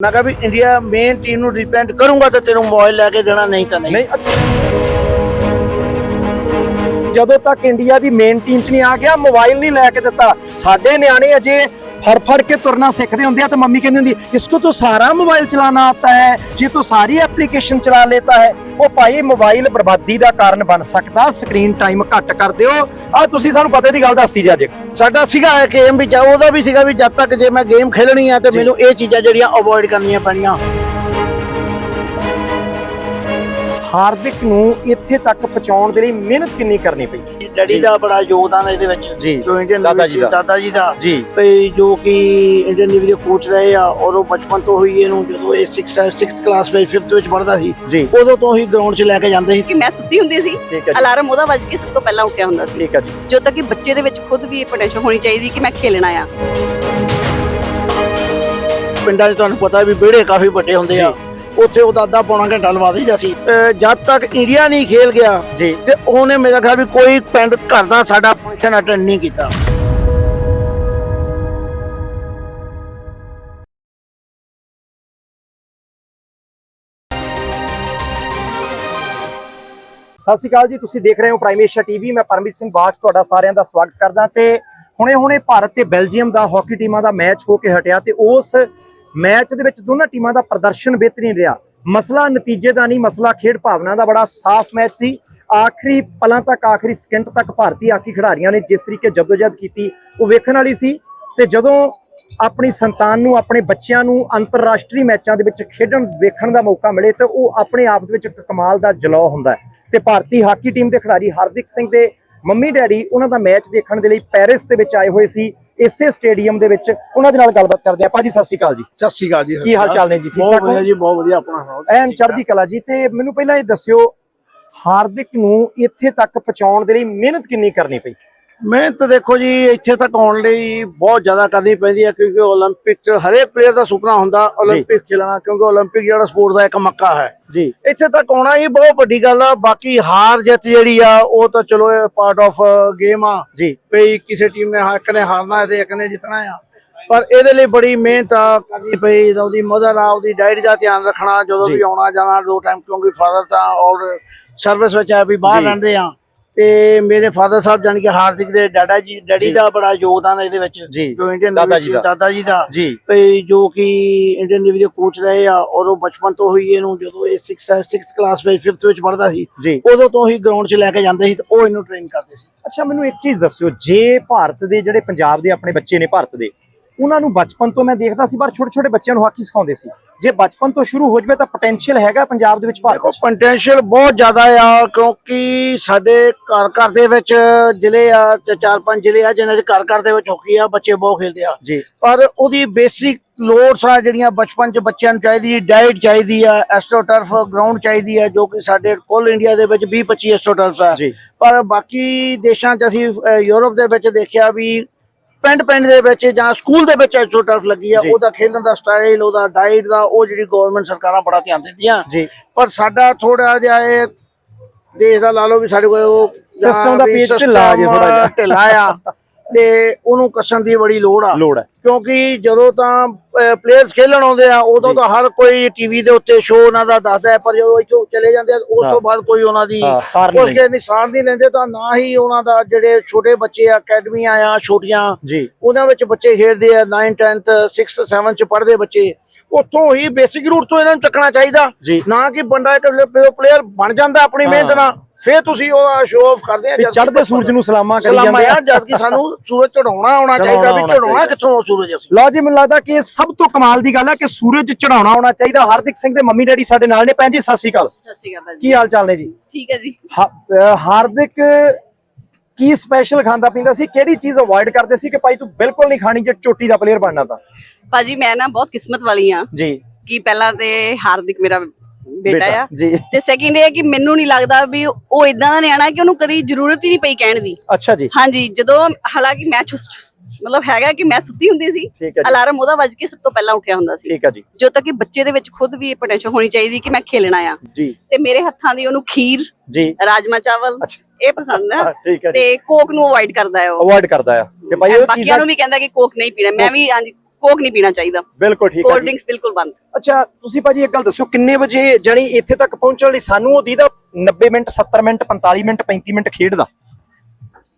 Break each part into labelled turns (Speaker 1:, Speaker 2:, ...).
Speaker 1: ਮੈਂ ਕਿਹਾ ਵੀ ਇੰਡੀਆ ਮੇਨ ਟੀਮ ਨੂੰ ਰਿਪਰੈਜ਼ੈਂਟ ਕਰੂੰਗਾ ਤਾਂ ਤੈਨੂੰ ਮੋਬਾਈਲ ਲੈ ਕੇ ਦੇਣਾ, ਨਹੀਂ ਤਾਂ ਨਹੀਂ।
Speaker 2: ਜਦੋਂ ਤੱਕ ਇੰਡੀਆ ਦੀ ਮੇਨ ਟੀਮ 'ਚ ਨਹੀਂ ਆ ਗਿਆ ਮੋਬਾਈਲ ਨਹੀਂ ਲੈ ਕੇ ਦਿੱਤਾ। ਸਾਡੇ ਨਿਆਣੇ ਅਜੇ ਫੜ ਫੜ ਕੇ ਤੁਰਨਾ ਸਿੱਖਦੇ ਹੁੰਦੇ ਆ ਤੇ ਮੰਮੀ ਕਹਿੰਦੀ ਹੁੰਦੀ ਇਸਕੋ तो सारा मोबाइल चलाना आता है ये तो सारी एप्लीकेशन चला लेता है ਉਹ ਭਾਈ ਮੋਬਾਈਲ ਬਰਬਾਦੀ ਦਾ ਕਾਰਨ ਬਣ ਸਕਦਾ ਸਕਰੀਨ ਟਾਈਮ ਘੱਟ ਕਰ ਦਿਓ ਆ ਤੁਸੀਂ ਸਾਨੂੰ ਪਤਾ ਦੀ ਗੱਲ ਦੱਸਤੀ ਜੀ ਅੱਜ
Speaker 1: ਸਾਡਾ ਸੀਗਾ ਗੇਮ ਵਿੱਚ ਉਹਦਾ ਵੀ ਸੀਗਾ ਵੀ ਜਦ ਤੱਕ ਜੇ ਮੈਂ ਗੇਮ ਖੇਲਣੀ ਆ ਤੇ
Speaker 2: ਜੀ।
Speaker 1: ਮੈਨੂੰ ਇਹ ਚੀਜ਼ਾਂ ਜਿਹੜੀਆਂ ਅਵੋਇਡ ਕਰਨੀਆਂ ਪੈਣੀਆਂ
Speaker 2: ਹਾਰਦਿਕ ਨੂੰ ਇੱਥੇ ਤੱਕ ਪਹੁੰਚਾਉਣ ਦੇ ਲਈ ਮਿਹਨਤ ਕਿੰਨੀ ਕਰਨੀ ਪਈ?
Speaker 1: ਡੈਡੀ
Speaker 2: ਜੀ।
Speaker 1: ਦਾ ਬੜਾ ਯੋਗਦਾਨ ਹੈ ਇਹਦੇ ਵਿੱਚ
Speaker 2: ਜੀ
Speaker 1: ਜੋ ਇੰਡੀਅਨ
Speaker 2: ਦਾਦਾ ਜੀ ਦਾ।
Speaker 1: ਦਾਦਾ ਜੀ ਦਾ।
Speaker 2: ਜੀ।
Speaker 1: ਭਈ ਜੋ ਕਿ ਇੰਡੀਅਨ ਨੇਵੀ ਦੇ ਕੋਚ ਰਹੇ ਆ ਔਰ ਉਹ ਬਚਪਨ ਤੋਂ ਹੀ ਇਹਨੂੰ ਜਦੋਂ ਇਹ 6 6th ਕਲਾਸ ਵਿੱਚ 5th ਵਿੱਚ ਪੜ੍ਹਦਾ ਸੀ
Speaker 2: ਜੀ।
Speaker 1: ਉਦੋਂ ਤੋਂ ਹੀ ਗਰਾਊਂਡ 'ਚ ਲੈ ਕੇ ਜਾਂਦੇ ਸੀ।
Speaker 3: ਕਿ ਮੈਂ ਸੁੱਤੀ ਹੁੰਦੀ ਸੀ
Speaker 2: ਠੀਕ ਹੈ ਜੀ।
Speaker 3: ਅਲਾਰਮ ਉਹਦਾ ਵੱਜ ਕੇ ਸਭ ਤੋਂ ਪਹਿਲਾਂ ਉੱਠਿਆ ਹੁੰਦਾ ਸੀ।
Speaker 2: ਠੀਕ ਹੈ ਜੀ।
Speaker 3: ਜਦੋਂ ਤੱਕ ਕਿ ਬੱਚੇ ਦੇ ਵਿੱਚ ਖੁਦ ਵੀ ਇਹ ਪੋਟੈਂਸ਼ੀਅਲ ਹੋਣੀ ਚਾਹੀਦੀ ਕਿ ਮੈਂ ਖੇਲਣਾ ਆ।
Speaker 1: ਪਿੰਡਾਂ 'ਚ ਤੁਹਾਨੂੰ ਪਤਾ ਵੀ ਵਿਹੜੇ ਕਾਫੀ ਵੱਡੇ ਹੁੰਦੇ ਆ। ਉੱਥੇ ਉਹਦਾ ਅੱਧਾ ਪੌਣਾ ਘੰਟਾ ਲਵਾ ਦਈਦਾ ਸੀ। ਜਦ ਤੱਕ ਇੰਡੀਆ ਨਹੀਂ ਖੇਲ ਗਿਆ
Speaker 2: ਜੀ।
Speaker 1: ਤੇ ਉਹਨੇ ਮੇਰਾ ਖਿਆਲ ਵੀ ਕੋਈ ਪਿੰਡ ਘਰ ਦਾ ਸਾਡਾ ਫੰਕਸ਼ਨ ਅਟੈਂਡ ਨਹੀਂ ਕੀਤਾ।
Speaker 2: ਸਤਿ ਸ਼੍ਰੀ ਅਕਾਲ ਜੀ ਤੁਸੀਂ ਦੇਖ ਰਹੇ ਹੋ ਪ੍ਰਾਈਮ ਏਸ਼ੀਆ ਟੀਵੀ ਮੈਂ ਪਰਮਜੀਤ ਸਿੰਘ ਬਾਠ ਤੁਹਾਡਾ ਸਾਰਿਆਂ ਦਾ ਸਵਾਗਤ ਕਰਦਾ। ਤੇ ਹੁਣੇ-ਹੁਣੇ ਭਾਰਤ ਤੇ ਬੈਲਜੀਅਮ ਦਾ ਹਾਕੀ ਟੀਮਾਂ ਦਾ ਮੈਚ ਹੋ ਕੇ ਹਟਿਆ ਤੇ ਉਸ ਮੈਚ ਦੇ ਵਿੱਚ ਦੋਨਾਂ ਟੀਮਾਂ ਦਾ ਪ੍ਰਦਰਸ਼ਨ ਬਿਹਤਰੀਨ ਰਿਹਾ। ਮਸਲਾ ਨਤੀਜੇ ਦਾ ਨਹੀਂ, ਮਸਲਾ ਖੇਡ ਭਾਵਨਾ ਦਾ ਬੜਾ ਸਾਫ਼ ਮੈਚ ਸੀ। ਆਖਰੀ ਪਲਾਂ ਤੱਕ, ਆਖਰੀ ਸਕਿੰਟ ਤੱਕ ਭਾਰਤੀ ਹਾਕੀ ਖਿਡਾਰੀਆਂ ਨੇ ਜਿਸ ਤਰੀਕੇ ਜਦੋਜਹਿਦ ਕੀਤੀ, ਉਹ ਵੇਖਣ ਵਾਲੀ ਸੀ। ਤੇ ਜਦੋਂ ਆਪਣੀ ਸੰਤਾਨ ਨੂੰ, ਆਪਣੇ ਬੱਚਿਆਂ ਨੂੰ ਅੰਤਰਰਾਸ਼ਟਰੀ ਮੈਚਾਂ ਦੇ ਵਿੱਚ ਖੇਡਣ, ਵੇਖਣ ਦਾ ਮੌਕਾ ਮਿਲੇ, ਤੇ ਉਹ ਆਪਣੇ ਆਪ ਦੇ ਵਿੱਚ ਇੱਕ ਕਮਾਲ ਦਾ ਜਲੌ ਹੁੰਦਾ ਹੈ। ਤੇ ਭਾਰਤੀ ਹਾਕੀ ਟੀਮ ਦੇ ਖਿਡਾਰੀ ਹਰਦਿਕ ਸਿੰਘ ਦੇ ਮੰਮੀ ਡੈਡੀ ਉਹਨਾਂ ਦਾ ਮੈਚ ਦੇਖਣ ਦੇ ਲਈ ਪੈਰਿਸ ਦੇ ਵਿੱਚ ਆਏ ਹੋਏ ਸੀ। ਇਸੇ ਸਟੇਡੀਅਮ ਦੇ ਵਿੱਚ ਉਹਨਾਂ ਦੇ ਨਾਲ ਗੱਲਬਾਤ ਕਰਦੇ ਆ ਭਾਜੀ ਸਤਿ ਸ਼੍ਰੀ ਅਕਾਲ ਜੀ।
Speaker 1: ਸਤਿ ਸ਼੍ਰੀ ਅਕਾਲ ਜੀ।
Speaker 2: ਕੀ ਹਾਲ ਚਾਲ ਨੇ ਜੀ? ਠੀਕ
Speaker 1: ਬਹੁਤ
Speaker 2: ਠਾਕ
Speaker 1: ਵਧੀਆ
Speaker 2: ਹੋ
Speaker 1: ਜੀ ਬਹੁਤ ਵਧੀਆ ਆਪਣਾ ਸੁਣਾਓ?
Speaker 2: ਐਨ ਚੜ੍ਹਦੀ ਕਲਾ ਜੀ। ਤੇ ਮੈਨੂੰ ਪਹਿਲਾਂ ਇਹ ਦੱਸਿਓ ਹਾਰਦਿਕ ਨੂੰ ਇੱਥੇ ਤੱਕ ਪਹੁੰਚਾਉਣ ਦੇ ਲਈ ਮਿਹਨਤ ਕਿੰਨੀ ਕਰਨੀ ਪਈ?
Speaker 1: ਮਿਹਨਤ ਦੇਖੋ ਜੀ ਇੱਥੇ ਤੱਕ ਆਉਣ ਲਈ ਬਹੁਤ ਜ਼ਿਆਦਾ ਕਰਨੀ ਪੈਂਦੀ ਹੈ ਕਿਉਂਕਿ 올림픽 ਚ ਹਰੇਕ ਪਲੇਅਰ ਦਾ ਸੁਪਨਾ ਹੁੰਦਾ 올림픽 ਖੇਲਣਾ ਕਿਉਂਕਿ 올림픽 ਜਿਹੜਾ ਸਪੋਰਟ ਦਾ ਇੱਕ ਮੱਕਾ ਹੈ
Speaker 2: ਜੀ
Speaker 1: ਇੱਥੇ ਤੱਕ ਆਉਣਾ ਹੀ ਬਹੁਤ ਵੱਡੀ ਗੱਲ ਆ ਬਾਕੀ ਹਾਰ ਜਿੱਤ ਜਿਹੜੀ ਆ ਉਹ ਤਾਂ ਚਲੋ ਇਹ ਪਾਰਟ ਆਫ ਗੇਮ ਆ
Speaker 2: ਜੀ
Speaker 1: ਵੀ ਕਿਸੇ ਟੀਮ ਨੇ ਹਾ- ਇੱਕ ਨੇ ਹਾਰਨਾ ਹੈ ਤੇ ਇੱਕ ਨੇ ਜਿੱਤਣਾ ਆ ਪਰ ਇਹਦੇ ਲਈ ਬੜੀ ਮਿਹਨਤ ਆ ਕਰਨੀ ਪਈ ਜਦੋਂ ਉਹਦੀ ਮਦਰ ਆ ਉਹਦੀ ਡੈਡੀ ਦਾ ਧਿਆਨ ਰੱਖਣਾ ਜਦੋਂ
Speaker 2: ਜੀ।
Speaker 1: ਵੀ ਆਉਣਾ ਜਾਣਾ ਦੋ ਟਾਈਮ ਕਿਉਂਕਿ ਫਾਦਰ ਤਾਂ ਔਰ ਸਰਵਿਸ ਵਿੱਚ ਆ ਵੀ ਬਾਹਰ
Speaker 2: ਜੀ।
Speaker 1: ਰਹਿੰਦੇ ਆ ਤੇ ਮੇਰੇ ਫਾਦਰ ਸਾਹਿਬ ਜਾਨੀ ਕਿ ਹਾਰਦਿਕ ਦੇ ਡੈਡਾ ਜੀ ਡੈਡੀ। ਦਾ ਬੜਾ ਯੋਗਦਾਨ ਹੈ ਇਹਦੇ ਵਿੱਚ
Speaker 2: ਜੀ
Speaker 1: ਜੋ ਇੰਡੀਅਨ
Speaker 2: ਦਾਦਾ ਜੀ ਦਾ।
Speaker 1: ਦਾਦਾ ਜੀ ਦਾ
Speaker 2: ਜੀ
Speaker 1: ਭਈ ਜੋ ਕਿ ਇੰਡੀਅਨ ਨੇਵੀ ਦੇ ਕੋਚ ਰਹੇ ਆ ਔਰ ਉਹ ਬਚਪਨ ਤੋਂ ਹੀ ਇਹਨੂੰ ਜਦੋਂ ਇਹ 6 6th ਕਲਾਸ ਵਿੱਚ 5th ਵਿੱਚ ਪੜ੍ਹਦਾ ਸੀ
Speaker 2: ਜੀ
Speaker 1: ਉਦੋਂ ਤੋਂ ਹੀ ਗਰਾਊਂਡ 'ਚ ਲੈ ਕੇ ਜਾਂਦੇ ਸੀ ਤੇ ਉਹ ਇਹਨੂੰ ਟ੍ਰੇਨ ਕਰਦੇ ਸੀ
Speaker 2: ਅੱਛਾ ਮੈਨੂੰ ਇੱਕ ਚੀਜ਼ ਦੱਸਿਓ ਜੇ ਭਾਰਤ ਦੇ ਜਿਹੜੇ ਪੰਜਾਬ ਦੇ ਆਪਣੇ ਬੱਚੇ ਨੇ ਭਾਰਤ ਦੇ ਉਹਨਾਂ ਨੂੰ ਬਚਪਨ ਤੋਂ ਮੈਂ ਦੇਖਦਾ ਸੀ ਪਰ ਛੋਟੇ ਛੋਟੇ ਬੱਚਿਆਂ ਨੂੰ ਹਾਕੀ ਸਿਖਾਉਂਦੇ ਸੀ। ਜੇ ਬਚਪਨ ਤੋਂ ਸ਼ੁਰੂ ਹੋ ਜਵੇ ਤਾਂ ਪੋਟੈਂਸ਼ੀਅਲ ਹੈਗਾ ਪੰਜਾਬ ਦੇ ਵਿੱਚ ਭਾਰਤ
Speaker 1: ਦੇਖੋ। ਪੋਟੈਂਸ਼ੀਅਲ ਬਹੁਤ ਜ਼ਿਆਦਾ ਆ ਕਿਉਂਕਿ ਸਾਡੇ ਘਰ ਘਰ ਦੇ ਵਿੱਚ ਜ਼ਿਲ੍ਹੇ ਆ ਤੇ ਚਾਰ ਪੰਜ ਜ਼ਿਲ੍ਹੇ ਆ ਜਿਨ੍ਹਾਂ ਦੇ ਘਰ ਘਰ ਦੇ ਵਿੱਚ ਹਾਕੀ ਆ ਬੱਚੇ ਬਹੁਤ ਖੇਡਦੇ ਆ।
Speaker 2: ਜੀ।
Speaker 1: ਪਰ ਉਹਦੀ ਬੇਸਿਕ ਲੋਡਸ ਆ ਜਿਹੜੀਆਂ ਬਚਪਨ ਚ ਬੱਚਿਆਂ ਨੂੰ ਚਾਹੀਦੀ ਡਾਈਟ ਚਾਹੀਦੀ ਆ ਐਸਟ੍ਰੋਟਰਫ ਗਰਾਊਂਡ ਚਾਹੀਦੀ ਆ ਜੋ ਕਿ ਸਾਡੇ ਕੋਲ ਇੰਡੀਆ ਦੇ ਵਿੱਚ 20 25 ਐਸਟ੍ਰੋਟਰਫਸ ਆ। ਪਰ ਬਾਕੀ ਦੇਸ਼ਾਂ 'ਚ ਅਸੀਂ ਯੂਰਪ ਦੇ ਵਿੱਚ ਦੇਖਿਆ ਵੀ ਪਿੰਡ ਪਿੰਡ ਦੇ ਵਿੱਚ ਜਾਂ ਸਕੂਲ ਦੇ ਵਿੱਚ ਐਸਟ੍ਰੋਟਰਫ ਲੱਗੀ ਆ। ਉਹਦਾ ਖੇਡਣ ਦਾ ਸਟਾਈਲ ਉਹਦਾ ਡਾਈਟ ਦਾ ਉਹ ਜਿਹੜੀ ਗਵਰਨਮੈਂਟ ਸਰਕਾਰਾਂ ਬੜਾ ਧਿਆਨ ਦਿੰਦੀਆਂ ਪਰ ਸਾਡਾ ਥੋੜਾ ਜਿਹਾ ਇਹ ਦੇਸ਼ ਦਾ ਲਾ ਲਓ ਵੀ ਸਾਡੇ ਕੋਲ ਉਹ
Speaker 2: System ਦਾ ਪੇਚ ਢਿੱਲਾ ਜੇ ਥੋੜ੍ਹਾ ਜਿਹਾ।
Speaker 1: ਢਿੱਲਾ ਆ ਤੇ ਉਹਨੂੰ ਕੱਸਣ ਦੀ ਬੜੀ ਲੋੜ ਆ।
Speaker 2: ਲੋੜ ਹੈ
Speaker 1: ਕਿਉਂਕਿ ਜਦੋਂ ਤਾਂ ਪਲੇਅਰਸ ਖੇਲਣ ਆਉਂਦੇ ਆ ਉਦੋਂ। ਤਾਂ ਹਰ ਕੋਈ ਟੀਵੀ ਦੇ ਉੱਤੇ ਸ਼ੋਅ ਉਹਨਾਂ ਦਾ ਦੱਸਦਾ ਹੈ ਪਰ ਜਦੋਂ ਇੱਥੋਂ ਚਲੇ ਜਾਂਦੇ ਆ ਉਸ। ਤੋਂ ਬਾਅਦ ਕੋਈ ਉਹਨਾਂ ਦੀ ਉਸ ਕੇ ਨਿਸ਼ਾਨ ਨਹੀਂ ਲੈਂਦੇ ਤਾਂ ਨਾ ਹੀ ਉਹਨਾਂ ਦਾ ਜਿਹੜੇ ਛੋਟੇ ਬੱਚੇ ਆ ਅਕੈਡਮੀਆਂ ਆ ਛੋਟੀਆਂ ਉਹਨਾਂ ਵਿੱਚ ਬੱਚੇ ਖੇਡਦੇ ਆ 9 10th 6 7 ਚ ਪੜ੍ਹਦੇ ਬੱਚੇ। ਉੱਥੋਂ ਹੀ ਬੇਸਿਕ ਰੂਟ ਤੋਂ ਇਹਨਾਂ ਨੂੰ ਚੱਕਣਾ ਚਾਹੀਦਾ। ਨਾ ਕਿ ਬੰਦਾ ਇੱਕ ਪਲੇਅਰ ਬਣ ਜਾਂਦਾ ਆਪਣੀ। ਮਿਹਨਤ ਨਾਲ। ਫੇਰ ਤੁਸੀਂ ਉਹਦਾ ਸ਼ੋਅ ਆਫ ਕਰਦੇ ਆ ਕਿ
Speaker 2: ਚੜ੍ਹਦੇ ਸੂਰਜ ਨੂੰ ਸਲਾਮਾਂ ਕਰੀ
Speaker 1: ਸਲਾਮਾਂ
Speaker 2: ਜਾਂਦੇ
Speaker 1: ਆ। ਜਦ ਕਿ ਸਾਨੂੰ ਸੂਰਜ ਚੜਾਉਣਾ ਆਉਣਾ ਚਾਹੀਦਾ ਵੀ ਚੜਾਉਣਾ। ਕਿੱਥੋਂ ਉਹ ਸੂਰਜ ਅਸੀਂ।
Speaker 2: ਲਓ ਜੀ ਮੈਨੂੰ ਲੱਗਦਾ ਕਿ ਇਹ ਸਭ ਤੋਂ ਕਮਾਲ ਦੀ ਗੱਲ ਹੈ ਕਿ ਸੂਰਜ ਚੜਾਉਣਾ ਆਉਣਾ ਚਾਹੀਦਾ। ਹਾਰਦਿਕ ਸਿੰਘ ਦੇ ਮੰਮੀ ਡੈਡੀ ਸਾਡੇ ਨਾਲ ਨੇ। ਭੈਣ ਜੀ ਸਤਿ ਸ਼੍ਰੀ ਅਕਾਲ।
Speaker 3: ਸਤਿ ਸ਼੍ਰੀ ਅਕਾਲ ਜੀ
Speaker 2: ਕੀ ਹਾਲ ਚਾਲ ਨੇ ਜੀ?
Speaker 3: ਠੀਕ ਹੈ ਜੀ।
Speaker 2: ਹਾਰਦਿਕ ਕੀ ਸਪੈਸ਼ਲ ਖਾਂਦਾ ਪੀਂਦਾ ਸੀ? ਕਿਹੜੀ ਚੀਜ਼ ਅਵੋਇਡ ਕਰਦੇ ਸੀ ਕਿ ਭਾਈ ਤੂੰ ਬਿਲਕੁਲ ਨਹੀਂ ਖਾਣੀ ਜੇ ਚੋਟੀ ਦਾ ਪਲੇਅਰ ਬਣਨਾ ਤਾਂ?
Speaker 3: ਭਾਜੀ ਮੈਂ ਨਾ ਬਹੁਤ ਕਿਸਮਤ ਵਾਲੀ ਆ
Speaker 2: ਜੀ।
Speaker 3: ਕਿ ਪਹਿਲਾਂ ਤੇ ਹਾਰਦਿਕ ਮੇਰਾ ਬੇਟਾ ਆ।
Speaker 2: ਜੀ।
Speaker 3: ਤੇ ਸੈਕਿੰਡ ਇਹ ਕਿ ਮੈਨੂੰ ਨਹੀਂ ਲੱਗਦਾ ਵੀ ਉਹ ਇਦਾਂ ਦਾ ਨਿਆਣਾ ਕਿ ਉਹਨੂੰ ਕਦੀ ਜ਼ਰੂਰਤ ਹੀ ਨਹੀਂ ਪਈ ਕਹਿਣ ਦੀ।
Speaker 2: ਅੱਛਾ ਜੀ।
Speaker 3: ਹਾਂਜੀ ਜਦੋਂ ਹਾਲਾਂਕਿ ਮੈਂ ਛੁ- ਛੁ- ਮਤਲਬ ਹੈਗਾ ਕਿ ਮੈਂ ਸੁੱਤੀ ਹੁੰਦੀ ਸੀ
Speaker 2: ਠੀਕ ਹੈ ਜੀ।
Speaker 3: ਅਲਾਰਮ ਉਹਦਾ ਵੱਜ ਕੇ ਸਭ ਤੋਂ ਪਹਿਲਾਂ ਉੱਠਿਆ ਹੁੰਦਾ ਸੀ।
Speaker 2: ਠੀਕ ਹੈ ਜੀ।
Speaker 3: ਜਦੋਂ ਤੱਕ ਕਿ ਬੱਚੇ ਦੇ ਵਿੱਚ ਖੁਦ ਵੀ ਇਹ ਪੋਟੈਂਸ਼ੀਅਲ ਹੋਣੀ ਚਾਹੀਦੀ ਕਿ ਮੈਂ ਖੇਲਣਾ ਆ।
Speaker 2: ਜੀ।
Speaker 3: ਤੇ ਮੇਰੇ ਹੱਥਾਂ ਦੀ ਉਹਨੂੰ ਖੀਰ
Speaker 2: ਜੀ।
Speaker 3: ਰਾਜਮਾ ਚਾਵਲ
Speaker 2: ਅੱਛਾ।
Speaker 3: ਇਹ ਪਸੰਦ ਆ।
Speaker 2: ਹਾਂ, ਠੀਕ ਹੈ ਜੀ।
Speaker 3: ਤੇ ਕੋਕ ਨੂੰ ਅਵੋਇਡ ਕਰਦਾ ਹੈ ਉਹ।
Speaker 2: ਕਿ ਭਾਈ ਉਹ ਚੀਜ਼ਾਂ
Speaker 3: ਨੂੰ ਵੀ ਕਹਿੰਦਾ ਕਿ ਕੋਕ ਨਹੀਂ ਪੀਣਾ। ਮੈਂ ਵੀ ਹਾਂਜੀ ਕੋਕ ਨਹੀਂ ਪੀਣਾ ਚਾਹੀਦਾ।
Speaker 2: ਬਿਲਕੁਲ ਠੀਕ ਹੈ
Speaker 3: ਕੋਲਡ ਡਰਿੰਕਸ ਬਿਲਕੁਲ ਬੰਦ।
Speaker 2: ਅੱਛਾ ਤੁਸੀਂ ਭਾਜੀ ਇੱਕ ਗੱਲ ਦੱਸਿਓ ਕਿੰਨੇ ਵਜੇ ਜਾਨੀ ਇੱਥੇ ਤੱਕ ਪਹੁੰਚਣ ਲਈ ਸਾਨੂੰ ਉਹ ਦੀਦਾ 90 ਮਿੰਟ 70 ਮਿੰਟ 45 ਮਿੰਟ 35 ਮਿੰਟ ਖੇਡਦਾ?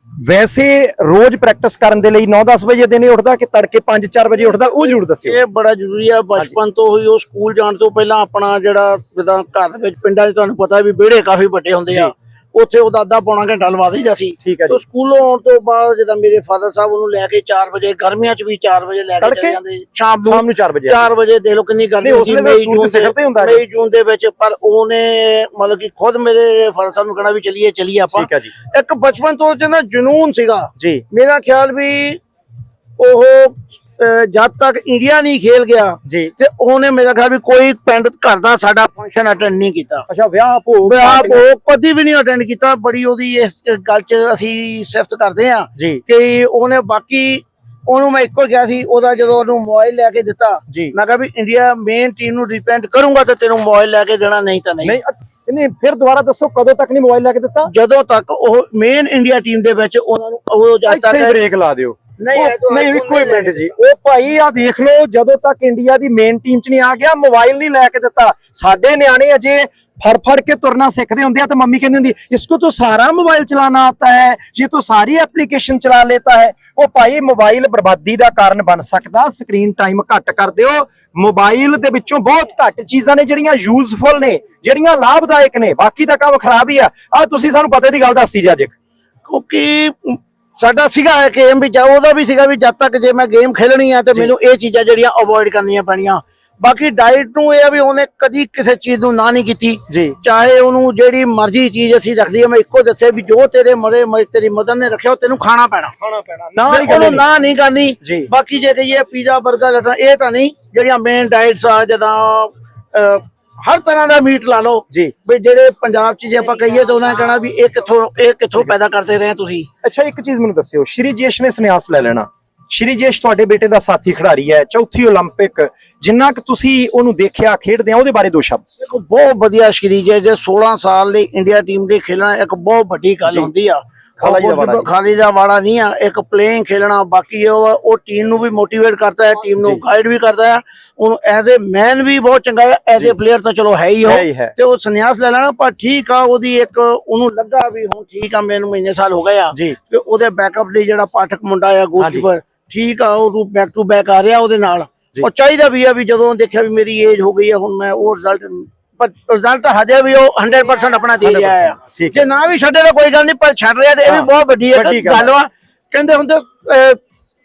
Speaker 2: ਵੈਸੇ ਰੋਜ਼ ਪ੍ਰੈਕਟਿਸ ਕਰਨ ਦੇ ਲਈ 9-10 ਵਜੇ ਦਿਨੇ ਉੱਠਦਾ ਕਿ ਤੜਕੇ 5-4 ਵਜੇ ਉੱਠਦਾ ਉਹ ਜ਼ਰੂਰ ਦੱਸਿਓ।
Speaker 1: ਇਹ ਬੜਾ ਜ਼ਰੂਰੀ ਆ ਬਚਪਨ ਤੋਂ ਹੀ ਉਹ ਸਕੂਲ ਜਾਣ ਤੋਂ ਪਹਿਲਾਂ ਆਪਣਾ ਜਿਹੜਾ ਜਿੱਦਾਂ ਘਰ ਦੇ ਵਿੱਚ ਪਿੰਡਾਂ 'ਚ ਤੁਹਾਨੂੰ ਪਤਾ ਵੀ ਵਿਹੜੇ ਕਾਫੀ ਵੱਡੇ ਹੁੰਦੇ ਆ। ਉੱਥੇ ਉਹ ਦਾਦਾ ਪੌਣਾ ਘੰਟਾ ਲਵਾ ਦਈਦਾ ਸੀ।
Speaker 2: ਠੀਕ ਹੈ
Speaker 1: ਤੋਂ
Speaker 2: ਜੀ
Speaker 1: ਸਕੂਲੋਂ ਆਉਣ ਤੋਂ ਬਾਅਦ ਜਦੋਂ ਮੇਰੇ ਫਾਦਰ ਸਾਹਿਬ ਉਹਨੂੰ ਲੈ ਕੇ 4 ਵਜੇ ਗਰਮੀਆਂ 'ਚ ਵੀ 4 ਵਜੇ ਲੈ ਕੇ
Speaker 2: ਤੜਕੇ?
Speaker 1: ਚਲੇ ਜਾਂਦੇ। ਸ਼ਾਮ ਨੂੰ
Speaker 2: ਸ਼ਾਮ ਨੂੰ 4 ਵਜੇ
Speaker 1: 4 ਵਜੇ ਦੇਖ ਲਓ ਕਿੰਨੀ ਗਰਮੀ
Speaker 2: ਨਹੀਂ, ਉਸ
Speaker 1: ਸੀ
Speaker 2: ਵੇਲੇ
Speaker 1: ਮਈ
Speaker 2: ਸੂਰਜ
Speaker 1: ਜੂਨ
Speaker 2: ਸਿਖਰ ਤੇ ਹੁੰਦਾ ਜੀ।
Speaker 1: ਮਈ ਜੂਨ ਦੇ ਵਿੱਚ ਪਰ ਉਹਨੇ ਮਤਲਬ ਕਿ ਖੁਦ ਮੇਰੇ ਫਾਦਰ ਸਾਹਿਬ ਨੂੰ ਕਹਿਣਾ ਵੀ ਚਲੀਏ ਚਲੀਏ ਆਪਾਂ।
Speaker 2: ਠੀਕ ਹੈ ਜੀ।
Speaker 1: ਇੱਕ ਬਚਪਨ ਤੋਂ ਜਿਹਦਾ ਜਨੂਨ ਸੀਗਾ।
Speaker 2: ਜੀ।
Speaker 1: ਮੇਰਾ ਖਿਆਲ ਵੀ ਉਹ ਜਦ ਤੱਕ ਇੰਡੀਆ ਨਹੀਂ ਖੇਲ ਗਿਆ
Speaker 2: ਜੀ।
Speaker 1: ਤੇ ਉਹਨੇ ਮੇਰਾ ਖਿਆਲ ਵੀ ਕੋਈ ਪਿੰਡ ਘਰ ਦਾ ਸਾਡਾ ਫੰਕਸ਼ਨ ਅਟੈਂਡ ਨਹੀਂ ਕੀਤਾ।
Speaker 2: ਅੱਛਾ ਵਿਆਹ ਭੋਗ
Speaker 1: ਆਪ ਉਹ ਕਦੀ ਵੀ ਨਹੀਂ ਅਟੈਂਡ ਕੀਤਾ ਬੜੀ ਉਹਦੀ ਇਸ ਗੱਲ 'ਚ ਅਸੀਂ ਸਿਫਤ ਕਰਦੇ ਆ ਕਿ ਉਹਨੇ ਬਾਕੀ ਉਹਨੂੰ ਮੈਂ ਇੱਕੋ ਕਿਹਾ ਸੀ ਉਹਦਾ ਜਦੋਂ ਉਹਨੂੰ ਮੋਬਾਈਲ ਲੈ ਕੇ ਦਿੱਤਾ ਮੈਂ ਕਿਹਾ ਵੀ ਇੰਡੀਆ ਮੇਨ ਟੀਮ ਨੂੰ ਰਿਪਰੈਜ਼ੈਂਟ ਕਰੂੰਗਾ ਤੇ ਤੈਨੂੰ ਮੋਬਾਈਲ ਲੈ ਕੇ ਦੇਣਾ ਨਹੀਂ ਤਾਂ ਨਹੀਂ।
Speaker 2: ਨਹੀਂ ਫਿਰ ਦੁਬਾਰਾ ਦੱਸੋ ਕਦੋਂ ਤੱਕ ਨਹੀਂ ਮੋਬਾਈਲ ਲੈ ਕੇ ਦਿੱਤਾ?
Speaker 1: ਜਦੋਂ ਤੱਕ ਉਹ ਮੇਨ ਇੰਡੀਆ ਟੀਮ ਦੇ ਵਿੱਚ ਉਹਨਾਂ ਨੂੰ ਉਹ ਜਦ ਤੱਕ
Speaker 2: ਬ੍ਰੇਕ ਲਾ ਦਿਓ।
Speaker 1: ਨਹੀਂ
Speaker 2: ਉਹ- ਨਹੀਂ ਇੱਕੋ ਮਿੰਟ ਜੀ। ਉਹ ਭਾਈ ਆ ਦੇਖ ਲਓ ਜਦੋਂ ਤੱਕ ਇੰਡੀਆ ਦੀ ਮੇਨ ਟੀਮ 'ਚ ਨਹੀਂ ਆ ਗਿਆ ਮੋਬਾਈਲ ਨਹੀਂ ਲੈ ਕੇ ਦਿੱਤਾ। ਸਾਡੇ ਨਿਆਣੇ ਅਜੇ ਫੜ ਫੜ ਕੇ ਤੁਰਨਾ ਸਿੱਖਦੇ ਹੁੰਦੇ ਆ ਤੇ ਮੰਮੀ ਕਹਿੰਦੀ ਹੁੰਦੀ ਇਸਕੋ ਤੋ ਸਾਰਾ ਮੋਬਾਈਲ ਚਲਾਣਾ ਆਤਾ ਹੈ ਇਹ ਤੋ ਸਾਰੀ ਐਪਲੀਕੇਸ਼ਨ ਚਲਾ ਲੇਤਾ ਹੈ। ਉਹ ਭਾਈ ਮੋਬਾਈਲ ਬਰਬਾਦੀ ਦਾ ਕਾਰਨ ਬਣ ਸਕਦਾ ਸਕਰੀਨ ਟਾਈਮ ਘੱਟ ਕਰ ਦਿਓ। ਮੋਬਾਈਲ ਦੇ ਵਿੱਚੋਂ ਬਹੁਤ ਘੱਟ ਚੀਜ਼ਾਂ ਨੇ ਜਿਹੜੀਆਂ ਯੂਜ਼ਫੁਲ ਨੇ ਜਿਹੜੀਆਂ ਲਾਭਦਾਇਕ ਨੇ। ਬਾਕੀ ਦਾ ਕੰਮ ਖਰਾਬ ਹੀ ਆ। ਆ ਤੁਸੀਂ ਸਾਨੂੰ ਪਤਾ ਦੀ ਗੱਲ ਦੱਸਦੀ ਜੀ ਅੱਜ।
Speaker 1: ਕਿਉਂਕਿ ਸਾਡਾ ਸੀਗਾ ਗੇਮ ਵੀ ਜਾ ਉਹਦਾ ਵੀ ਸੀਗਾ ਵੀ ਜਦ ਤੱਕ ਜੇ ਮੈਂ ਗੇਮ ਖੇਲਣੀ ਆ ਤੇ ਮੈਨੂੰ ਇਹ ਚੀਜ਼ਾਂ ਜਿਹੜੀਆਂ ਅਵੋਇਡ ਕਰਨੀਆਂ ਪੈਣੀਆਂ। ਬਾਕੀ ਡਾਈਟ ਨੂੰ ਇਹ ਆ ਵੀ ਉਹਨੇ ਕਦੀ ਕਿਸੇ ਚੀਜ਼ ਨੂੰ ਨਾ ਨਹੀਂ ਕੀਤੀ। ਚਾਹੇ ਉਹਨੂੰ ਜਿਹੜੀ ਮਰਜ਼ੀ ਚੀਜ਼ ਅਸੀਂ ਰੱਖਦੀ ਆ ਮੈਂ ਇੱਕੋ ਦੱਸਿਆ ਵੀ ਜੋ ਤੇਰੇ ਮਰੇ ਮਰੇ ਤੇਰੀ ਮਦਨ ਨੇ ਰੱਖਿਆ ਤੈਨੂੰ ਖਾਣਾ ਪੈਣਾ।
Speaker 2: ਖਾਣਾ ਪੈਣਾ ਨਾ
Speaker 1: ਉਹਨੂੰ ਨਾ ਨਹੀਂ ਕਰਨੀ। ਬਾਕੀ ਜੇ ਕਹੀਏ ਪੀਜ਼ਾ 버ਗਰ ਇਹ ਤਾਂ ਨਹੀਂ ਜਿਹੜੀਆਂ ਮੇਨ ਡਾਈਟਸ ਆ ਜਦਾਂ ਹਰ ਤਰ੍ਹਾਂ ਦਾ ਮੀਟ ਲਾ ਲਓ
Speaker 2: ਜੀ
Speaker 1: ਵੀ ਜਿਹੜੇ ਪੰਜਾਬ 'ਚ ਜੇ ਆਪਾਂ ਕਹੀਏ ਤਾਂ ਉਹਨਾਂ ਨੇ ਕਹਿਣਾ ਵੀ ਇਹ ਕਿੱਥੋਂ ਇਹ ਕਿੱਥੋਂ ਪੈਦਾ ਕਰਦੇ ਰਹੇ ਤੁਸੀਂ
Speaker 2: ਅੱਛਾ ਇੱਕ ਚੀਜ਼ ਮੈਨੂੰ ਦੱਸਿਓ ਸ਼੍ਰੀ ਜੇਸ਼ ਨੇ ਸੰਨਿਆਸ ਲੈ ਲੈਣਾ ਸ਼੍ਰੀ ਜੇਸ਼ ਤੁਹਾਡੇ ਬੇਟੇ ਦਾ ਸਾਥੀ ਖਿਡਾਰੀ ਹੈ ਚੌਥੀ 올림픽 ਜਿੰਨਾ ਕਿ ਤੁਸੀਂ ਉਹਨੂੰ ਦੇਖਿਆ ਖੇਡਦੇ ਆ ਉਹਦੇ ਬਾਰੇ ਦੋ ਸ਼ਬਦ
Speaker 1: ਇੱਕ ਬਹੁਤ ਵਧੀਆ ਸ਼ਰੀਜ ਹੈ ਜੇ 16 ਸਾਲ ਲਈ ਇੰਡੀਆ ਟੀਮ ਦੇ ਖੇਲਣਾ ਇੱਕ ਬਹੁਤ ਵੱਡੀ ਗੱਲ
Speaker 2: ਜੀ।
Speaker 1: ਹੁੰਦੀ ਆ
Speaker 2: ਖਾਲਾ ਦਾ ਵਾੜਾ ਨਹੀਂ।
Speaker 1: ਖਾਲੀ ਦਾ ਵਾੜਾ ਨਹੀਂ ਆ ਇੱਕ ਪਲੇਇੰਗ ਖੇਲਣਾ ਬਾਕੀ ਉਹ ਉਹ ਟੀਮ ਨੂੰ ਵੀ ਮੋਟੀਵੇਟ ਕਰਦਾ ਹੈ ਟੀਮ ਨੂੰ। ਗਾਈਡ ਵੀ ਕਰਦਾ ਹੈ। ਉਹਨੂੰ ਐਜ਼ ਅ ਮੈਨ ਵੀ ਬਹੁਤ ਚੰਗਾ ਹੈ ਐਜ਼ ਅ ਪਲੇਅਰ ਤਾਂ ਚਲੋ ਹੈ ਹੀ ਉਹ। ਤੇ ਉਹ ਸੰਨਿਆਸ ਲੈ ਲੈਣਾ ਪਰ ਠੀਕ ਆ ਉਹਦੀ ਇੱਕ ਉਹਨੂੰ ਲੱਗਾ ਵੀ ਹੁਣ ਠੀਕ ਆ ਮੈਨੂੰ ਮਹੀਨੇ ਸਾਲ ਹੋ ਗਏ ਆ। ਕਿ ਉਹਦੇ ਬੈਕਅਪ ਲਈ ਜਿਹੜਾ ਪਾਠਕ ਮੁੰਡਾ ਆ ਗੋਲਕੀਪਰ ਠੀਕ ਆ ਉਹ ਬੈਕ ਟੂ ਬੈਕ ਆ ਰਿਹਾ ਉਹਦੇ ਨਾਲ। ਉਹ ਚਾਹੀਦਾ ਵੀ ਆ ਵੀ ਜਦੋਂ ਦੇਖਿਆ ਵੀ ਮੇਰੀ ਏਜ ਹੋ ਗਈ ਆ ਹੁਣ ਮੈਂ ਉਹ ਰਿਜ਼ਲਟ ਰਿਜ਼ਲਟ ਹਜੇ ਵੀ ਉਹ 100% ਆਪਣਾ ਦੇ ਰਿਹਾ ਆ।
Speaker 2: 100% ਠੀਕ
Speaker 1: ਜੇ ਨਾ ਵੀ ਛੱਡੇ ਤਾਂ ਕੋਈ ਗੱਲ ਨਹੀਂ ਪਰ ਛੱਡ ਰਿਹਾ ਤੇ ਇਹ ਵੀ ਬਹੁਤ ਵੱਡੀ
Speaker 2: ਗੱਲ
Speaker 1: ਵਾ ਕਹਿੰਦੇ ਹੁੰਦੇ ਅਹ,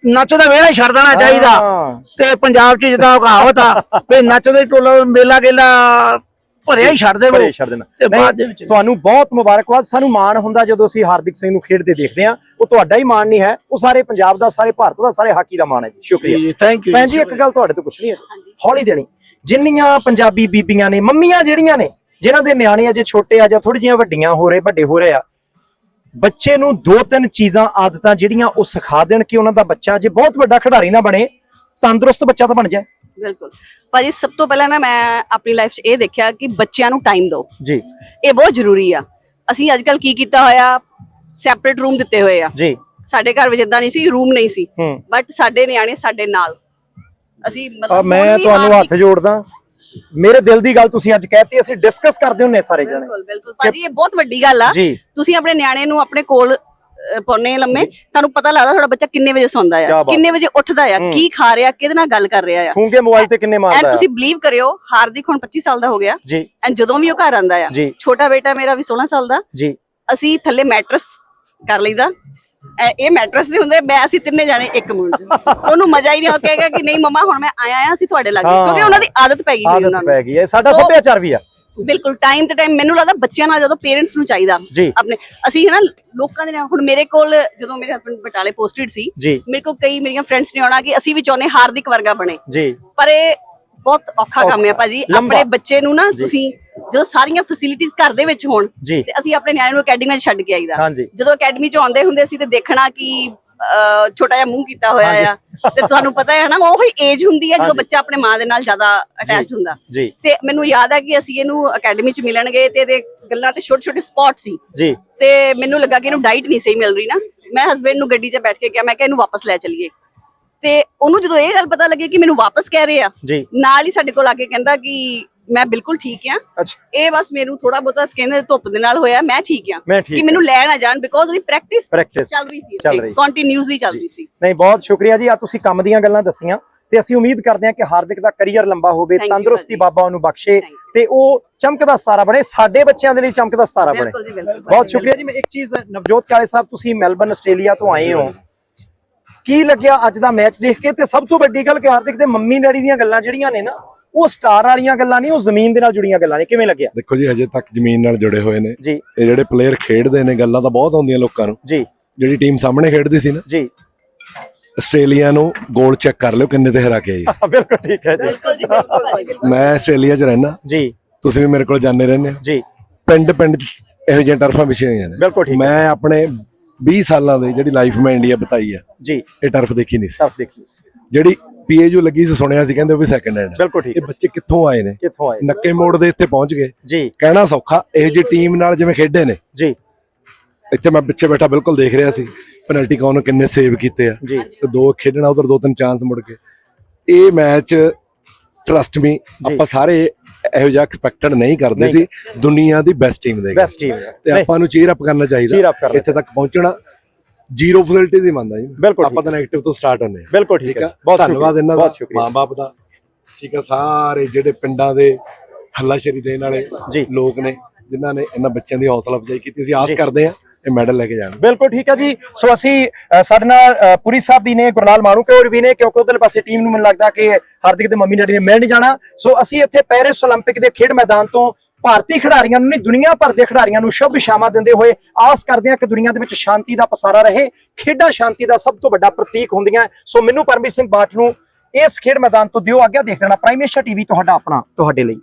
Speaker 1: ਨੱਚ ਦਾ ਵੇਲਾ ਹੀ ਛੱਡ ਦੇਣਾ ਚਾਹੀਦਾ। ਤੇ ਪੰਜਾਬ 'ਚ ਜਿੱਦਾਂ ਕਹਾਵਤ ਆ ਵੀ ਨੱਚਦੇ ਟੋਲਾ ਮੇਲਾ ਗੇਲਾ ਭਰਿਆ ਹੀ ਛੱਡ ਦੇਵੋ। ਤੇ ਬਾਅਦ ਦੇ ਵਿੱਚ
Speaker 2: ਤੁਹਾਨੂੰ ਬਹੁਤ ਮੁਬਾਰਕਬਾਦ। ਸਾਨੂੰ ਮਾਣ ਹੁੰਦਾ ਜਦੋਂ ਅਸੀਂ ਹਾਰਦਿਕ ਸਿੰਘ ਨੂੰ ਖੇਡਦੇ ਦੇਖਦੇ ਆ ਉਹ ਤੁਹਾਡਾ ਹੀ ਮਾਣ ਨਹੀਂ ਹੈ। ਉਹ ਸਾਰੇ ਪੰਜਾਬ ਦਾ ਸਾਰੇ ਭਾਰਤ ਦਾ ਸਾਰੇ ਹਾਕੀ ਦਾ ਮਾਣ ਹੈ ਜੀ। ਸ਼ੁਕਰੀਆ।
Speaker 1: ਥੈਂਕ ਯੂ
Speaker 2: ਭੈਣ ਜੀ ਇੱਕ ਗੱਲ ਤੁਹਾਡੇ ਤੋਂ ਪੁੱਛਣੀ ਹੈ। ਹੌਲੀ ਦੇਣੀ। ਜਿੰਨੀਆਂ ਪੰਜਾਬੀ ਬੀਬੀਆਂ ਨੇ ਮੰਮੀਆਂ ਜਿਹੜੀਆਂ ਨੇ ਜਿਨ੍ਹਾਂ ਦੇ ਨਿਆਣੇ ਅਜੇ ਛੋਟੇ ਆ ਜਾਂ ਥੋੜੀ ਜਿਹੀਆਂ ਵੱਡੀਆਂ ਹੋ ਰਹੇ ਵੱਡੇ ਹੋ ਰਹੇ ਆ ਬੱਚੇ ਨੂੰ ਦੋ ਤਿੰਨ ਚੀਜ਼ਾਂ ਆਦਤਾਂ ਜਿਹੜੀਆਂ ਉਹ ਸਿਖਾ ਦੇਣ ਕਿ ਉਹਨਾਂ ਦਾ ਬੱਚਾ ਜੇ ਬਹੁਤ ਵੱਡਾ ਖਿਡਾਰੀ ਨਾ ਬਣੇ ਤੰਦਰੁਸਤ ਬੱਚਾ ਤਾਂ ਬਣ ਜਾਏ।
Speaker 3: ਬਿਲਕੁਲ। ਭਾਜੀ ਸਭ ਤੋਂ ਪਹਿਲਾਂ ਨਾ ਮੈਂ ਆਪਣੀ ਲਾਈਫ 'ਚ ਇਹ ਦੇਖਿਆ ਕਿ ਬੱਚਿਆਂ ਨੂੰ ਟਾਈਮ ਦਿਓ।
Speaker 2: ਜੀ।
Speaker 3: ਇਹ ਬਹੁਤ ਜ਼ਰੂਰੀ ਆ। ਅਸੀਂ ਅੱਜ ਕੱਲ ਕੀ ਕੀਤਾ ਹੋਇਆ? ਸੈਪਰੇਟ ਰੂਮ ਦਿੱਤੇ ਹੋਏ ਆ।
Speaker 2: ਜੀ।
Speaker 3: ਸਾਡੇ ਘਰ ਵਿੱਚ ਇਦਾਂ ਨਹੀਂ ਸੀ ਰੂਮ ਨਹੀਂ ਸੀ। ਬਟ ਸਾਡੇ ਨਿਆਣੇ ਸਾਡੇ ਨਾਲ। ਅਸੀਂ
Speaker 2: ਆ
Speaker 3: ਮਤਲਬ
Speaker 2: ਮੈਂ
Speaker 3: ਹੁਣ ਵੀ
Speaker 2: ਤੁਹਾਨੂੰ ਹੱਥ ਜੋੜਦਾ। ਮੇਰੇ ਦਿਲ ਦੀ ਗੱਲ ਤੁਸੀਂ ਅੱਜ ਕਹਿਤੀ ਅਸੀਂ ਡਿਸਕਸ ਕਰਦੇ ਹੁੰਨੇ ਸਾਰੇ ਜਣੇ।
Speaker 3: ਬਿਲਕੁਲ ਬਿਲਕੁਲ। ਭਾਜੀ ਇਹ ਬਹੁਤ ਵੱਡੀ ਗੱਲ ਆ।
Speaker 2: ਜੀ।
Speaker 3: ਤੁਸੀਂ ਆਪਣੇ ਨਿਆਣੇ ਨੂੰ ਆਪਣੇ ਕੋਲ ਅਹ, ਪਾਉਂਦੇ ਲੰਮੇ। ਤੁਹਾਨੂੰ ਪਤਾ ਲੱਗਦਾ ਤੁਹਾਡਾ ਬੱਚਾ ਕਿੰਨੇ ਵਜੇ ਸੌਂਦਾ
Speaker 2: ਕਿਆ
Speaker 3: ਆ
Speaker 2: ਬਾਤ।
Speaker 3: ਕਿੰਨੇ ਵਜੇ ਉੱਠਦਾ ਆ। ਕੀ ਖਾ ਰਿਹਾ ਕਿਹਦੇ ਨਾਲ ਗੱਲ ਕਰ ਰਿਹਾ ਆ।
Speaker 2: ਖੂੰਗੇ ਮੋਬਾਈਲ ਤੇ ਕਿੰਨੇ
Speaker 3: ਐਂਡ
Speaker 2: ਮਾਰਦਾ
Speaker 3: ਤੁਸੀਂ ਬਲੀਵ ਕਰਿਓ ਹਾਰਦਿਕ ਹੁਣ 25 ਸਾਲ ਦਾ ਹੋ ਗਿਆ।
Speaker 2: ਜੀ।
Speaker 3: ਐਂਡ ਜਦੋਂ ਵੀ ਉਹ ਘਰ ਆਂਦਾ ਆ।
Speaker 2: ਜੀ।
Speaker 3: ਛੋਟਾ ਬੇਟਾ ਮੇਰਾ ਵੀ 16 ਸਾਲ ਦਾ।
Speaker 2: ਜੀ।
Speaker 3: ਅਸੀਂ ਥੱਲੇ ਮੈਟਰਸ ਕਰ ਲਈਦਾ। ਐ- ਇਹ ਮੈਟਰਸ ਦੇ ਹੁੰਦੇ ਮੈਂ ਅਸੀਂ ਤਿੰਨੇ ਜਾਣੇ ਇੱਕ ਮੁੰਡ। ਚ ਉਹਨੂੰ ਮਜ਼ਾ ਹੀ ਨਹੀਂ ਉਹ ਕਹੇਗਾ ਕਿ ਨਹੀਂ ਮਮਾ ਹੁਣ ਮੈਂ ਆਇਆ ਆ ਅਸੀਂ ਤੁਹਾਡੇ ਲੱਗੇ।
Speaker 2: ਹਾਂ।
Speaker 3: ਕਿਉਂਕਿ ਉਹਨਾਂ ਦੀ ਆਦਤ ਪੈ ਗਈ ਹੋਈ ਉਹਨਾਂ
Speaker 2: ਆਦਤ
Speaker 3: ਨੂੰ।
Speaker 2: ਪੈ ਗਈ ਹੈ। ਸਾਡਾ
Speaker 3: So-
Speaker 2: ਸੱਭਿਆਚਾਰ ਵੀ ਆ।
Speaker 3: ਬਿਲਕੁਲ ਟਾਈਮ ਤੇ ਟਾਈਮ ਮੈਨੂੰ ਲੱਗਦਾ ਬੱਚਿਆਂ ਨਾਲ ਜਦੋਂ ਪੇਰੈਂਟਸ ਨੂੰ ਚਾਹੀਦਾ
Speaker 2: ਜੀ।
Speaker 3: ਆਪਣੇ ਅਸੀਂ ਹੈ ਨਾ ਲੋਕਾਂ ਦੇ ਨਾਲ ਹੁਣ ਮੇਰੇ ਕੋਲ ਜਦੋਂ ਮੇਰੇ ਹਸਬੰਡ ਬਟਾਲੇ ਪੋਸਟਡ ਸੀ
Speaker 2: ਜੀ।
Speaker 3: ਮੇਰੇ ਕੋਲ ਕਈ ਮੇਰੀਆਂ ਫਰੈਂਡਸ ਨੇ ਆਉਣਾ ਕਿ ਅਸੀਂ ਵੀ ਚਾਹੁੰਦੇ ਹਾਰਦਿਕ ਵਰਗਾ ਬਣੇ।
Speaker 2: ਜੀ।
Speaker 3: ਪਰ ਇਹ ਬਹੁਤ ਔਖਾ ਕੰਮ ਹੈ ਭਾਜੀ।
Speaker 2: ਲੰਬਾ।
Speaker 3: ਆਪਣੇ ਬੱਚੇ ਨੂੰ ਨਾ। ਤੁਸੀਂ ਜਦੋਂ ਸਾਰੀਆਂ ਫੈਸਿਲਿਟੀਆਂ ਘਰ ਦੇ ਵਿੱਚ ਹੋਣ ਤੇ ਅਸੀਂ ਆਪਣੇ ਨਿਆਣੇ ਨੂੰ ਅਕੈਡਮੀ ਵਿੱਚ ਛੱਡ ਕੇ ਆਈਦਾ। ਜਦੋਂ ਅਕੈਡਮੀ ਚੋਂ ਆਉਂਦੇ ਹੁੰਦੇ ਸੀ ਤੇ ਦੇਖਣਾ ਕਿ ਛੋਟਾ ਜਿਹਾ ਮੂੰਹ ਕੀਤਾ ਹੋਇਆ ਆ। ਤੇ ਤੁਹਾਨੂੰ ਪਤਾ ਹੈ ਨਾ ਉਹੀ ਏਜ ਹੁੰਦੀ ਹੈ ਜਦੋਂ। ਬੱਚਾ ਆਪਣੇ ਮਾਂ ਦੇ ਨਾਲ ਜ਼ਿਆਦਾ ਅਟੈਚਡ ਹੁੰਦਾ। ਤੇ ਮੈਨੂੰ ਯਾਦ ਹੈ ਕਿ ਅਸੀਂ ਇਹਨੂੰ ਅਕੈਡਮੀ ਚ ਮਿਲਣਗੇ ਤੇ ਇਹਦੇ ਗੱਲਾਂ ਤੇ ਛੋਟੇ ਛੋਟੇ ਸਪੌਟ ਸੀ।
Speaker 2: ਜੀ।
Speaker 3: ਤੇ ਮੈਨੂੰ ਲੱਗਾ ਕਿ ਇਹਨੂੰ ਡਾਈਟ ਨਹੀਂ ਸਹੀ ਮਿਲ ਰਹੀ ਨਾ। ਮੈਂ ਹਸਬੰਡ ਨੂੰ ਗੱਡੀ 'ਚ ਬੈਠ ਕੇ ਕਿਹਾ ਮੈਂ ਕਿਹਾ ਇਹਨੂੰ ਵਾਪਸ ਲੈ ਚਲੀਏ। ਤੇ ਉਹਨੂੰ ਜਦੋਂ ਇਹ ਗੱਲ ਪਤਾ ਲੱਗੀ ਕਿ ਮੈਨੂੰ ਵਾਪਸ ਕਹਿ ਰਹੇ ਆ ਨਾਲ ਹੀ ਸਾਡੇ ਕੋਲ ਆ ਕੇ ਕਹਿੰਦਾ ਕਿ ਮੈਂ ਬਿਲਕੁਲ ਠੀਕ ਆ
Speaker 2: ਅੱਛਾ।
Speaker 3: ਇਹ ਬਸ ਮੈਨੂੰ ਥੋੜਾ ਬਹੁਤਾ ਸਕਿਨ ਧੁੱਪ ਦੇ ਨਾਲ ਹੋਇਆ ਮੈਂ ਠੀਕ ਆ
Speaker 2: ਮੈਂ
Speaker 3: ਕਿ ਮੈਨੂੰ ਲੈ ਨਾ ਜਾਣ ਬਿਕੋਜ਼ ਉਹਦੀ ਪ੍ਰੈਕਟਿਸ
Speaker 2: ਪ੍ਰੈਕਟਿਸ
Speaker 3: ਚੱਲ ਰਹੀ ਸੀ
Speaker 2: ਚੱਲ ਰਹੀ ਸੀ।
Speaker 3: ਕੰਟੀਨਿਊਸਲੀ ਚੱਲ। ਰਹੀ ਸੀ।
Speaker 2: ਨਹੀਂ ਬਹੁਤ ਸ਼ੁਕਰੀਆ ਜੀ ਆ ਤੁਸੀਂ ਕੰਮ ਦੀਆਂ ਗੱਲਾਂ ਦੱਸੀਆਂ ਤੇ ਅਸੀਂ ਉਮੀਦ ਕਰਦੇ ਹਾਂ ਕਿ ਹਾਰਦਿਕ ਦਾ ਕੈਰੀਅਰ ਲੰਬਾ ਹੋਵੇ
Speaker 3: Thank you
Speaker 2: ਤੰਦਰੁਸਤੀ
Speaker 3: ਭਾਜੀ।
Speaker 2: ਬਾਬਾ ਉਹਨੂੰ ਬਖਸ਼ੇ
Speaker 3: Thank you।
Speaker 2: ਤੇ ਉਹ ਚਮਕਦਾ ਸਤਾਰਾ ਬਣੇ ਸਾਡੇ ਬੱਚਿਆਂ ਦੇ ਲਈ ਚਮਕਦਾ ਸਤਾਰਾ ਬਣੇ।
Speaker 3: ਬਿਲਕੁਲ ਜੀ ਬਿਲਕੁਲ
Speaker 2: ਬਹੁਤ ਸ਼ੁਕਰੀਆ। ਜੀ ਮੈਂ ਇੱਕ ਚੀਜ਼ ਨਵਜੋਤ ਕਾਲੇ ਸਾਹਿਬ ਤੁਸੀਂ ਮੈਲਬਨ ਆਸਟ੍ਰੇਲੀਆ ਤੋਂ ਆਏ ਹੋ। ਕੀ ਲੱਗਿਆ ਅੱਜ ਦਾ ਮੈਚ ਦੇਖ ਕੇ? ਤੇ ਸਭ ਤੋਂ ਵੱਡੀ ਗੱਲ ਕਿ ਹਾਰਦਿਕ ਦੇ ਮੰਮੀ ਡੈਡੀ ਦੀਆਂ ਗੱਲਾਂ ਜਿਹੜੀਆਂ ਨੇ ਨਾ ਉਹ ਸਟਾਰ ਵਾਲੀਆਂ ਗੱਲਾਂ ਨਹੀਂ ਉਹ ਜ਼ਮੀਨ ਦੇ ਨਾਲ ਜੁੜੀਆਂ ਗੱਲਾਂ ਨੇ। ਕਿਵੇਂ ਲੱਗਿਆ?
Speaker 4: ਦੇਖੋ ਜੀ ਹਜੇ ਤੱਕ ਜ਼ਮੀਨ ਨਾਲ ਜੁੜੇ ਹੋਏ ਨੇ।
Speaker 2: ਜੀ।
Speaker 4: ਇਹ ਜਿਹੜੇ ਪਲੇਅਰ ਖੇਡਦੇ ਨੇ ਗੱਲਾਂ ਤਾਂ ਬਹੁਤ ਆਉਂਦੀਆਂ ਲੋਕਾਂ ਨੂੰ।
Speaker 2: ਜੀ।
Speaker 4: ਜਿਹੜੀ ਟੀਮ ਸਾਹਮਣੇ ਖੇਡਦੀ ਸੀ ਨਾ
Speaker 2: ਜੀ।
Speaker 4: ਆਸਟ੍ਰੇਲੀਆ ਨੂੰ ਗੋਲ ਚੈੱਕ ਕਰ ਲਿਓ ਕਿੰਨੇ ਤੇ ਹਰਾ ਕੇ ਆਈ
Speaker 2: ਬਿਲਕੁਲ ਠੀਕ ਹੈ ਜੀ।
Speaker 3: ਬਿਲਕੁਲ ਜੀ ਬਿਲਕੁਲ ਭਾਜੀ, ਬਿਲਕੁਲ।
Speaker 4: ਮੈਂ ਆਸਟ੍ਰੇਲੀਆ 'ਚ ਰਹਿਣਾ
Speaker 2: ਜੀ।
Speaker 4: ਤੁਸੀਂ ਵੀ ਮੇਰੇ ਕੋਲ ਜਾਂਦੇ ਰਹਿੰਦੇ ਹੋ।
Speaker 2: ਜੀ।
Speaker 4: ਪਿੰਡ ਪਿੰਡ 'ਚ ਇਹੋ ਜਿਹੀਆਂ ਟਰਫਾਂ ਵਿਛੀਆਂ ਹੋਈਆਂ ਨੇ।
Speaker 2: ਬਿਲਕੁਲ ਠੀਕ ਹੈ।
Speaker 4: ਮੈਂ ਆਪਣੇ 20 ਸਾਲਾਂ ਦੀ ਜਿਹੜੀ ਲਾਈਫ ਮੈਂ ਇੰਡੀਆ ਬਤਾਈ ਆ
Speaker 2: ਜੀ।
Speaker 4: ਇਹ ਟਰਫ ਦੇਖੀ ਨਹੀਂ ਸੀ।
Speaker 2: ਸਭ ਦੇਖੀ
Speaker 4: ਜਿਹੜੀ ਪੀਏਯੂ ਲੱਗੀ ਸੀ ਸੁਣਿਆ ਸੀ ਕਹਿੰਦੇ ਉਹ ਵੀ ਸੈਕੰਡ ਹੈਂਡ
Speaker 2: ਬਿਲਕੁਲ ਠੀਕ
Speaker 4: ਇਹ ਬੱਚੇ ਕਿੱਥੋਂ ਆਏ ਨੇ?
Speaker 2: ਕਿੱਥੋਂ ਆਏ?
Speaker 4: ਨੱਕੇ ਮੋੜ ਦੇ ਇੱਥੇ ਪਹੁੰਚ ਗਏ।
Speaker 2: ਜੀ।
Speaker 4: ਕਹਿਣਾ ਸੌਖਾ ਇਹੋ ਜਿਹੀ ਟੀਮ ਨਾਲ ਜਿਵੇਂ ਖੇਡੇ ਨੇ।
Speaker 2: ਜੀ।
Speaker 4: ਇੱਥੇ ਮੈਂ ਪਿੱਛੇ ਬੈਠਾ ਬਿਲਕੁਲ ਦੇਖ ਰਿਹਾ ਸੀ ਪੈਨਲਟੀ ਕੌਣ ਕਿੰਨੇ ਸੇਵ ਕੀਤੇ ਆ।
Speaker 2: ਜੀ।
Speaker 4: ਤੇ ਦੋ ਖੇਡਣਾ ਉਧਰ ਦੋ ਤਿੰਨ ਚਾਂਸ ਮੁੜ ਕੇ। ਇਹ ਮੈਚ ਟਰਸਟ ਮੀ ਆਪਾਂ ਸਾਰੇ ਇਹੋ ਜਿਹਾ ਐਕਸਪੈਕਟਡ ਨਹੀਂ ਕਰਦੇ ਸੀ। ਦੁਨੀਆ ਦੀ ਬੈਸਟ ਟੀਮ ਦੇ
Speaker 2: ਬੈਸਟ ਟੀਮ
Speaker 4: ਤੇ ਆਪਾਂ ਨੂੰ ਚੀਅਰ ਅਪ ਕਰਨਾ ਚਾਹੀਦਾ। ਇੱਥੇ ਤੱਕ ਪਹੁੰਚਣਾ। ਜ਼ੀਰੋ ਫੈਸਿਲਿਟੀਜ਼ ਹੀ ਮੰਨਦਾ ਜੀ ਮੈਂ।
Speaker 2: ਬਿਲਕੁਲ
Speaker 4: ਆਪਾਂ ਤਾਂ ਨੈਗੇਟਿਵ ਤੋਂ ਸਟਾਰਟ ਹੁੰਦੇ ਆ
Speaker 2: ਬਿਲਕੁਲ
Speaker 4: ਠੀਕ
Speaker 2: ਠੀਕ
Speaker 4: ਆ
Speaker 2: ਹੈ ਬਹੁਤ
Speaker 4: ਧੰਨਵਾਦ
Speaker 2: ਸ਼ੁਕਰੀਆ,
Speaker 4: ਇਹਨਾਂ ਦਾ
Speaker 2: ਬਹੁਤ ਸ਼ੁਕਰੀਆ
Speaker 4: ਮਾਂ-ਬਾਪ ਦਾ ਠੀਕ ਆ ਸਾਰੇ ਜਿਹੜੇ ਪਿੰਡਾਂ ਦੇ ਹੱਲਾਸ਼ੇਰੀ ਦੇਣ ਵਾਲੇ
Speaker 2: ਜੀ
Speaker 4: ਲੋਕ ਨੇ ਜਿਨ੍ਹਾਂ ਨੇ ਇਹਨਾਂ ਬੱਚਿਆਂ ਦੀ ਹੌਸਲਾ ਅਫਜ਼ਾਈ ਕੀਤੀ ਅਸੀਂ ਆਸ
Speaker 2: ਜੀ।
Speaker 4: ਕਰਦੇ ਆ ਇਹ ਮੈਡਲ ਲੈ ਕੇ ਜਾਣ
Speaker 2: ਬਿਲਕੁਲ ਠੀਕ ਹੈ ਜੀ ਸੋ ਅਸੀਂ ਅ, ਸਾਡੇ ਨਾਲ ਅ, ਪੁਰੀ ਸਾਹਿਬ ਵੀ ਨੇ ਗੁਰਨਾਲ ਮਾਣੂਕੇ ਹੋਰ ਵੀ ਨੇ ਕਿਉਂਕਿ ਉਧਰਲੇ ਪਾਸੇ ਟੀਮ ਨੂੰ ਮੈਨੂੰ ਲੱਗਦਾ ਕਿ ਹਾਰਦਿਕ ਦੇ ਮੰਮੀ ਡੈਡੀ ਨੇ ਮਿਲ ਨਹੀਂ ਜਾਣਾ ਸੋ ਅਸੀਂ ਇੱਥੇ ਪੈਰਿਸ 올림픽 ਦੇ ਖੇਡ ਮੈਦਾਨ ਤੋਂ ਭਾਰਤੀ ਖਿਡਾਰੀਆਂ ਨੂੰ ਨਹੀਂ, ਦੁਨੀਆ ਭਰ ਦੇ ਖਿਡਾਰੀਆਂ ਨੂੰ ਸ਼ੁਭ ਸ਼ਾਮਾਂ ਦਿੰਦੇ ਹੋਏ ਆਸ ਕਰਦੇ ਹਾਂ ਕਿ ਦੁਨੀਆ ਦੇ ਵਿੱਚ ਸ਼ਾਂਤੀ ਦਾ ਪਸਾਰਾ ਰਹੇ, ਖੇਡਾਂ ਸ਼ਾਂਤੀ ਦਾ ਸਭ ਤੋਂ ਵੱਡਾ ਪ੍ਰਤੀਕ ਹੁੰਦੀਆਂ ਸੋ ਮੈਨੂੰ ਪਰਮਜੀਤ ਸਿੰਘ ਬਾਠ ਨੂੰ ਇਸ ਖੇਡ ਮੈਦਾਨ ਤੋਂ ਦਿਓ ਆਗਿਆ, ਦੇਖ ਲੈਣਾ ਪ੍ਰਾਈਮੇਸ਼ਾ ਏਸ਼ੀਆ ਟੀਵੀ ਤੁਹਾਡਾ ਆਪਣਾ, ਤੁਹਾਡੇ ਲਈ।